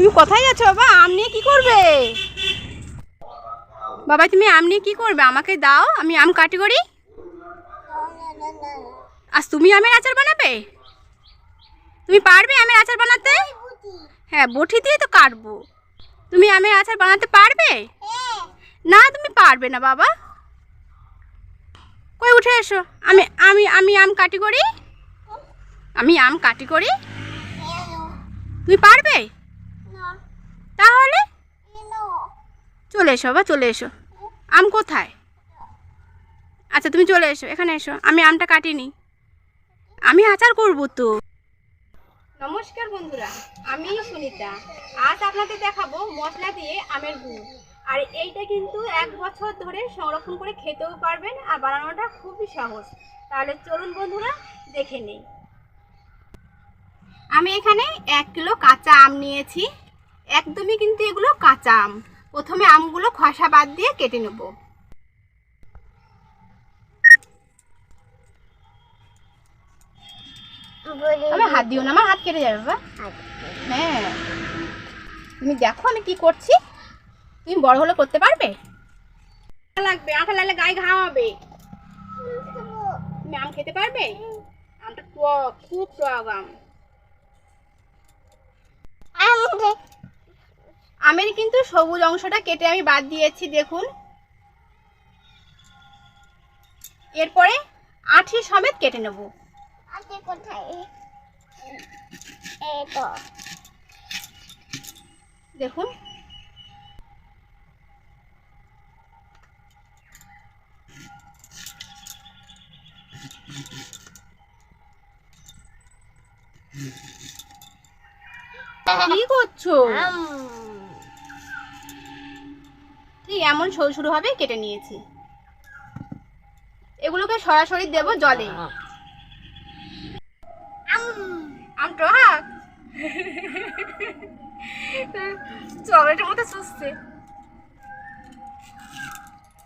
তুমি কোথায় যাচ্ছ বাবা? আম নিয়ে কি করবে? বাবা, তুমি আম নিয়ে কি করবে? আমাকে দাও, আমি আম কাটি করি। আজ তুমি আমের আচার বানাবে? তুমি পারবে আমের আচার বানাতে? হ্যাঁ বটি দিয়ে তো কাটবো। তুমি আমের আচার বানাতে পারবে? না, তুমি পারবে না বাবা। কই, উঠে এসো। আমি আমি আমি আম কাটি করি। আমি আম কাটি করি। তুমি পারবে? তাহলে? চলে এসো বা চলে এসো। আম কোথায়? আচ্ছা তুমি চলে এসো এখানে এসো। আমি আমটা কাটিনি। আমি আচার করব তো। নমস্কার বন্ধুরা আমি সুনিতা। আজ আপনাদের দেখাবো মশলা দিয়ে আমের গুড়। আর এইটা কিন্তু এক বছর ধরে সংরক্ষণ করে খেতেও পারবেন আর বানানোটা খুবই সহজ। তাহলে চলুন বন্ধুরা দেখে নেই। আমি এখানে এক কিলো কাঁচা আম নিয়েছি। একদমই কিন্তু এগুলো কাঁচা আম। প্রথমে আমগুলো খসা বাদ দিয়ে কেটে নেব। আমার হাত দিও না, আমার হাত কেটে যাবে বাবা। হ্যাঁ। তুমি দেখো আমি কি করছি। তুমি বড় হলে করতে পারবে? লাগবে, আঠা লাগলে গায়ে ঘা হবে। তুমি আম খেতে পারবে? আমটা খুব টক আম। আমের কিন্তু সবুজ অংশটা কেটে আমি বাদ দিয়েছি দেখুন। এরপরে আঠি সমেত কেটে নেব। দেখুন। কি করছ? এমন সরু সরু ভাবে কেটে নিয়েছি। এগুলোকে সরাসরি দেব জলে। আম। টক। চকলেটের মতো চুষছে।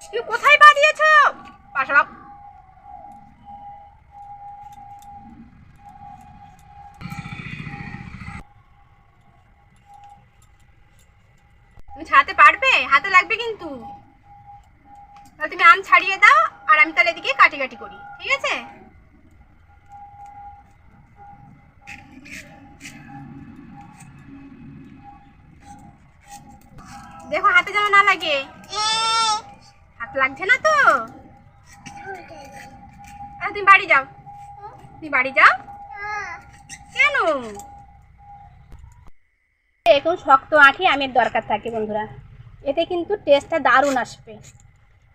তুমি কোথায় পা দিয়েছ পাশা তুমি ছাড়াতে পারবে হাতে লাগবে কিন্তু। তাহলে তুমি আম ছাড়িয়ে দাও, আর আমি তাহলে এদিকে কাটি কাটি করি, ঠিক আছে? দেখো, হাতে যেন না লাগে। হাত লাগছে না তো? তুমি বাড়ি যাও। তুমি বাড়ি যাও। কেন? এখন শক্ত আঠি আমের দরকার থাকে বন্ধুরা। এতে কিন্তু টেস্টটা দারুণ আসবে।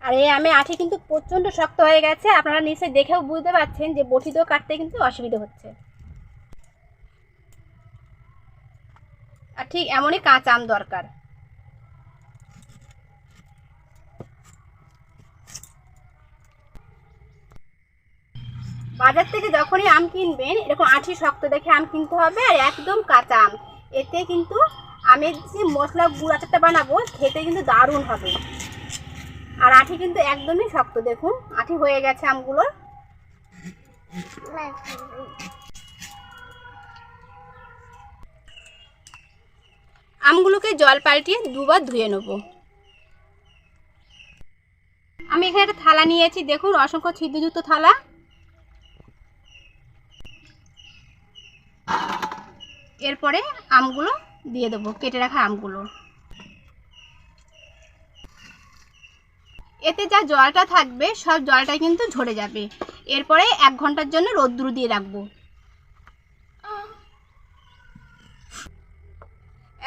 আর এই আমে আঠি কিন্তু প্রচণ্ড শক্ত হয়ে গেছে, আপনারা নিশ্চয়ই দেখেও বুঝতে পারছেন যে বটিতেও কাটতে কিন্তু অসুবিধা হচ্ছে। আর ঠিক এমনই কাঁচা আম দরকার। বাজার থেকে যখনই আম কিনবেন, এরকম আঠি শক্ত দেখে আম কিনতে হবে আর একদম কাঁচা আম। এতে কিন্তু আমের যে মশলা গুঁড় আচারটা বানাবো, খেতে কিন্তু দারুণ হবে। আর আঠি কিন্তু একদমই শক্ত, দেখুন, আঠি হয়ে গেছে আমগুলোর। আমগুলোকে জল পাল্টিয়ে দুবার ধুয়ে নেব। আমি এখানে একটা থালা নিয়েছি, দেখুন, অসংখ্য ছিদ্রযুক্ত থালা। এরপরে আমগুলো দিয়ে দেবো, কেটে রাখা আমগুলো। এতে যা জলটা থাকবে, সব জলটাই কিন্তু ঝরে যাবে। এরপরে এক ঘণ্টার জন্য রোদ্দুর দিয়ে রাখব।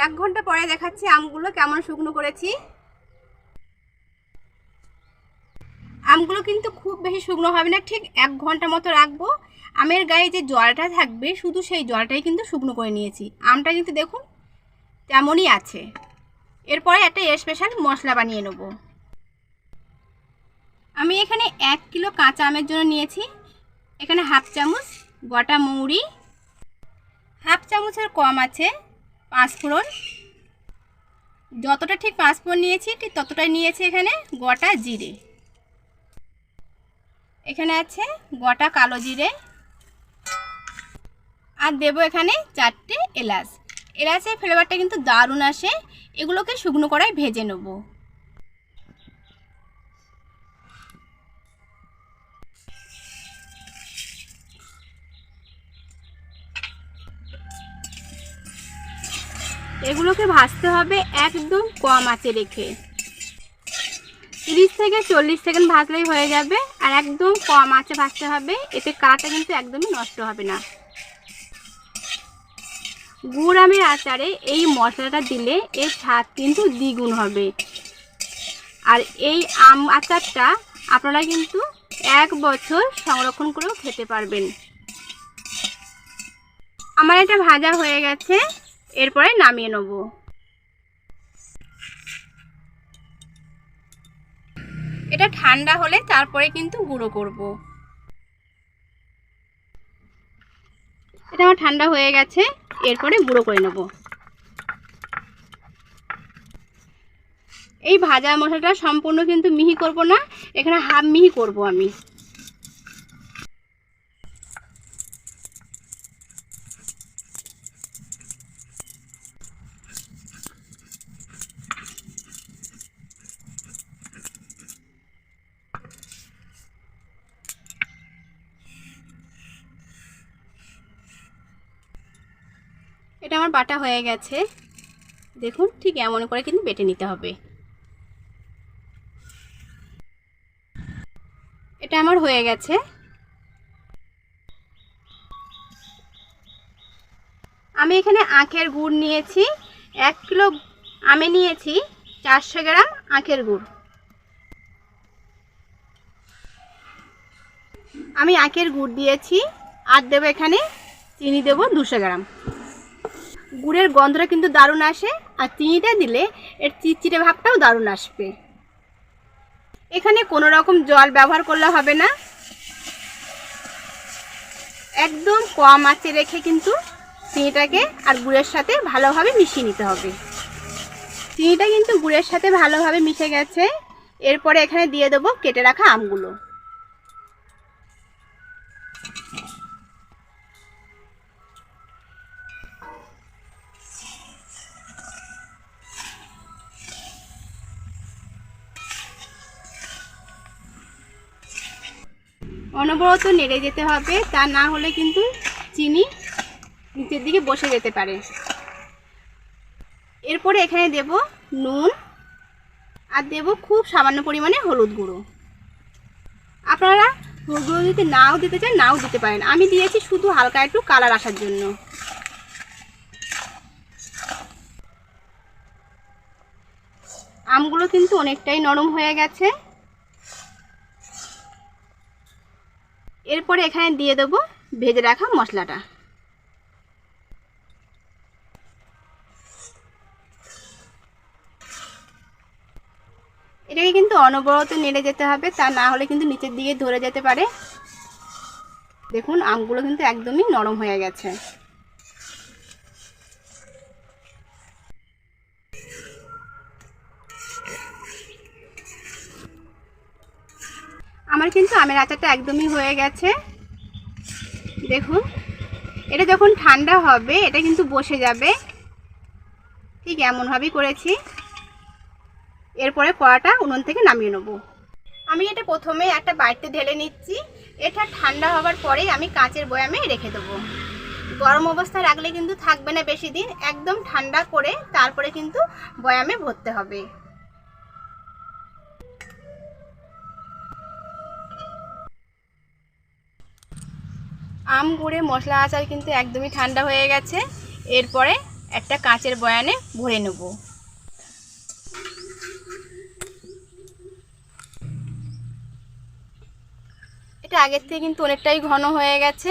এক ঘণ্টা পরে দেখাচ্ছি আমগুলো, কেমন শুকনো করেছি। আমগুলো কিন্তু খুব বেশি শুকনো হবে না, ঠিক এক ঘণ্টা মতো রাখব। আমের গায়ে যে জলটা থাকবে, শুধু সেই জলটাই কিন্তু শুকনো করে নিয়েছি। আমটা কিন্তু দেখুন তেমনই আছে। এরপরে একটা স্পেশাল মশলা বানিয়ে নেব। আমি এখানে এক কিলো কাঁচা আমের জন্য নিয়েছি। এখানে হাফ চামচ গোটা মৌরি, হাফ চামচের কম আছে পাঁচ ফোড়ন যতটা ঠিক পাঁচ ফোড়ন নিয়েছি, ঠিক ততটাই নিয়েছি এখানে গোটা জিরে। এখানে আছে গোটা কালো জিরে। আর দেবো এখানে চারটে এলাচ। এলাচের ফ্লেভারটা কিন্তু দারুণ আসে, এগুলোকে শুকনো কড়াই ভেজে নেব। এগুলোকে ভাজতে হবে একদম কম আঁচে রেখে। তিরিশ থেকে চল্লিশ সেকেন্ড ভাজলেই হয়ে যাবে, আর একদম কম আঁচে ভাজতে হবে, এতে কালারটা কিন্তু একদমই নষ্ট হবে না। গুড় আমের আচারে এই মশলাটা দিলে এর স্বাদ কিন্তু দ্বিগুণ হবে। আর এই আম আচারটা আপনারা কিন্তু এক বছর সংরক্ষণ করেও খেতে পারবেন। আমার এটা ভাজা হয়ে গেছে, এরপরে নামিয়ে নেব। এটা ঠান্ডা হলে তারপরে কিন্তু গুঁড়ো করব। এটা আমার ঠান্ডা হয়ে গেছে এরপরে গুঁড়ো করে নেব। এই ভাজা মশলাটা সম্পূর্ণ কিন্তু মিহি করব না, এখানে হাফ মিহি করব আমি। এটা আমার বাটা হয়ে গেছে। দেখুন, ঠিক এমন করে কিন্তু বেটে নিতে হবে। এটা আমার হয়ে গেছে। আমি এখানে আখের গুড় নিয়েছি। এক কিলো আমি নিয়েছি চারশো গ্রাম আখের গুড়। আমি আখের গুড় দিয়েছি। আর দেবো এখানে চিনি দেবো দুশো গ্রাম। গুড়ের গন্ধটা কিন্তু দারুণ আসে, আর চিনিটা দিলে এর চিটচিটে ভাবটাও দারুণ আসবে। এখানে কোনো রকম জল ব্যবহার করলে হবে না। একদম কম আঁচে রেখে কিন্তু চিনিটাকে আর গুড়ের সাথে ভালোভাবে মিশিয়ে নিতে হবে। চিনিটা কিন্তু গুড়ের সাথে ভালোভাবে মিশে গেছে। এরপরে এখানে দিয়ে দেবো কেটে রাখা আমগুলো। অনবরত নেড়ে যেতে হবে, তা না হলে কিন্তু চিনি নিচের দিকে বসে যেতে পারে। এরপরে এখানে দেব নুন আর দেব খুব সামান্য পরিমাণে হলুদ গুঁড়ো। আপনারা হলুদ গুঁড়ো যদি নাও দিতে চান, নাও দিতে পারেন। আমি দিয়েছি শুধু হালকা একটু কালার আসার জন্য। আমগুলো কিন্তু অনেকটাই নরম হয়ে গেছে। এরপরে এখানে দিয়ে দেবো ভেজে রাখা মশলাটা। এটাকে কিন্তু অনবরত নেড়ে যেতে হবে, তা না হলে কিন্তু নিচের দিকে ধরে যেতে পারে। দেখুন আমগুলো কিন্তু একদমই নরম হয়ে গেছে। আমার কিন্তু আমের আচারটা একদমই হয়ে গেছে। দেখুন, এটা যখন ঠান্ডা হবে, এটা কিন্তু বসে যাবে। ঠিক এমনভাবেই করেছি। এরপরে কড়াটা উনুন থেকে নামিয়ে নেব। আমি এটা প্রথমে একটা বাড়িতে ঢেলে নিচ্ছি। এটা ঠান্ডা হওয়ার পরেই আমি কাঁচের বয়ামে রেখে দেবো। গরম অবস্থায় রাখলে কিন্তু থাকবে না বেশি দিন। একদম ঠান্ডা করে তারপরে কিন্তু বয়ামে ভরতে হবে। আম গুঁড়ে মশলা আচার কিন্তু একদমই ঠান্ডা হয়ে গেছে। এরপরে একটা কাঁচের বয়ানে ভরে নেব। এটা আগের থেকে কিন্তু অনেকটাই ঘন হয়ে গেছে।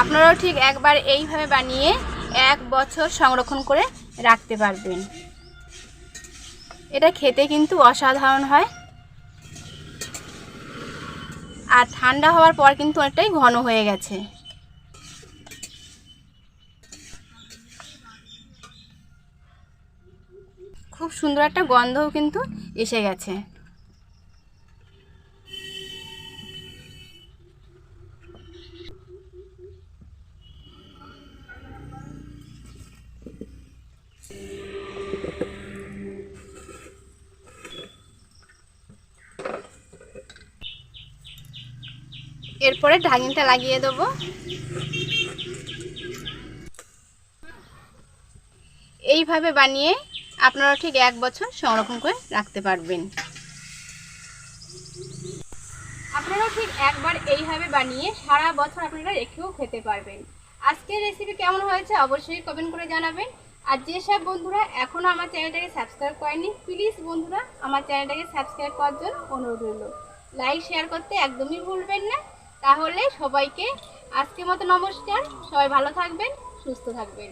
আপনারাও ঠিক একবার এইভাবে বানিয়ে এক বছর সংরক্ষণ করে রাখতে পারবেন। এটা খেতে কিন্তু অসাধারণ হয়। আর ঠান্ডা হওয়ার পর কিন্তু অনেকটাই ঘন হয়ে গেছে। খুব সুন্দর একটা গন্ধও কিন্তু এসে গেছে। এরপরে ঢাকনিটা লাগিয়ে দেবো। এইভাবে বানিয়ে আপনারা ঠিক এক বছর সংরক্ষণ করে রাখতে পারবেন। আপনারাও ঠিক একবার এইভাবে বানিয়ে সারা বছর আপনারা রেখেও খেতে পারবেন। আজকের রেসিপি কেমন হয়েছে অবশ্যই কমেন্ট করে জানাবেন। আর যেসব বন্ধুরা এখনও আমার চ্যানেলটাকে সাবস্ক্রাইব করেনি প্লিজ বন্ধুরা আমার চ্যানেলটাকে সাবস্ক্রাইব করার জন্য অনুরোধ রইল। লাইক শেয়ার করতে একদমই ভুলবেন না। তাহলে সবাইকে আজকের মতো নমস্কার। সবাই ভালো থাকবেন সুস্থ থাকবেন।